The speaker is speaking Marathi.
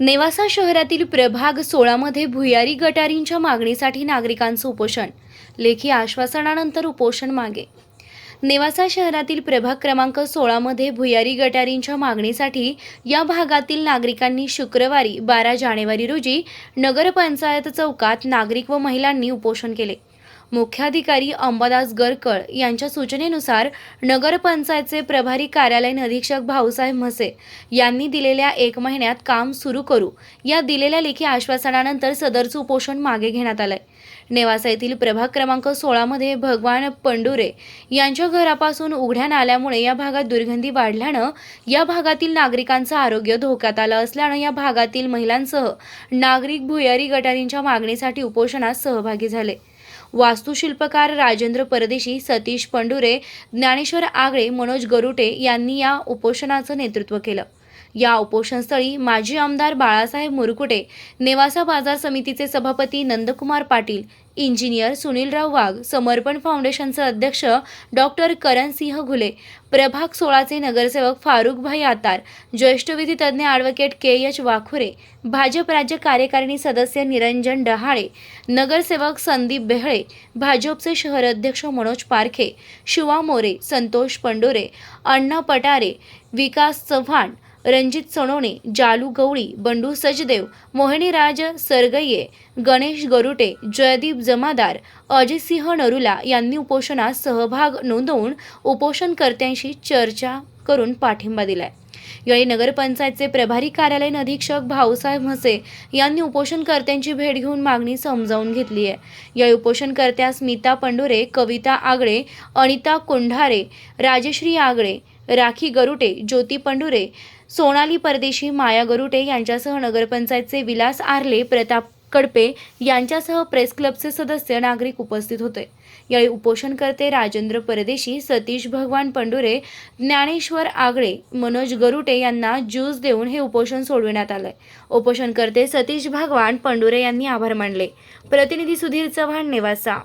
नेवासा शहरातील प्रभाग सोळामध्ये भुयारी गटारींच्या मागणीसाठी नागरिकांचं उपोषण. लेखी आश्वासनानंतर उपोषण मागे. नेवासा शहरातील प्रभाग क्रमांक सोळामध्ये भुयारी गटारींच्या मागणीसाठी या भागातील नागरिकांनी शुक्रवारी बारा जानेवारी रोजी नगरपंचायत चौकात नागरिक व महिलांनी उपोषण केले. मुख्याधिकारी अंबादास गरकळ यांच्या सूचनेनुसार नगरपंचायतचे प्रभारी कार्यालयीन अधीक्षक भाऊसाहेब म्हसे यांनी दिलेल्या एक महिन्यात काम सुरू करू. या दिलेल्या लेखी आश्वासनानंतर सदरचं उपोषण मागे घेण्यात आलंय. नेवासा येथील प्रभाग क्रमांक सोळामध्ये भगवान पंडुरे यांच्या घरापासून उघड्या नाल्यामुळे या भागात दुर्गंधी वाढल्यानं या भागातील नागरिकांचं आरोग्य धोक्यात आलं असल्यानं या भागातील महिलांसह नागरिक भुयारी गटारींच्या मागणीसाठी उपोषणात सहभागी झाले. वास्तुशिल्पकार राजेंद्र परदेशी सतीश पंडुरे ज्ञानेश्वर आगळे मनोज गरुटे यांनी या उपोषणाचं नेतृत्व केलं. या उपोषणस्थळी माजी आमदार बाळासाहेब मुरकुटे नेवासा बाजार समितीचे सभापती नंदकुमार पाटील इंजिनियर सुनीलराव वाघ समर्पण फाउंडेशनचे अध्यक्ष डॉक्टर करणसिंह घुले प्रभाग सोळाचे नगरसेवक फारुखभाई आतार ज्येष्ठ विधी तज्ज्ञ advocate K H Wakhure BJP राज्य कार्यकारिणी सदस्य निरंजन डहाळे नगरसेवक संदीप बेहळे भाजपचे शहर अध्यक्ष मनोज पारखे शिवा मोरे संतोष पंडोरे अण्णा पटारे विकास चव्हाण रणजित सोनवणे जालू गवळी बंडू सचदेव मोहिनीराज सरगये गणेश गरुटे जयदीप जमादार अजितसिंह नरुला यांनी उपोषणात सहभाग नोंदवून उपोषणकर्त्यांशी चर्चा करून पाठिंबा दिलाय. यावेळी नगरपंचायतचे प्रभारी कार्यालयीन अधीक्षक भाऊसाहेब म्हसे यांनी उपोषणकर्त्यांची भेट घेऊन मागणी समजावून घेतली आहे. यावेळी उपोषणकर्त्या स्मिता पंडोरे कविता आगळे अनिता कोंढारे राजश्री आगळे राखी गरुटे ज्योती पंडुरे सोनाली परदेशी माया गरुटे यांच्यासह नगरपंचायतचे विलास आर्ले प्रताप कडपे यांच्यासह प्रेस क्लबचे सदस्य नागरिक उपस्थित होते. यावेळी उपोषणकर्ते राजेंद्र परदेशी सतीश भगवान पंडुरे ज्ञानेश्वर आगळे मनोज गरुटे यांना ज्यूस देऊन हे उपोषण सोडविण्यात आलंय. उपोषणकर्ते सतीश भगवान पंडुरे यांनी आभार मानले. प्रतिनिधी सुधीर चव्हाण नेवासा.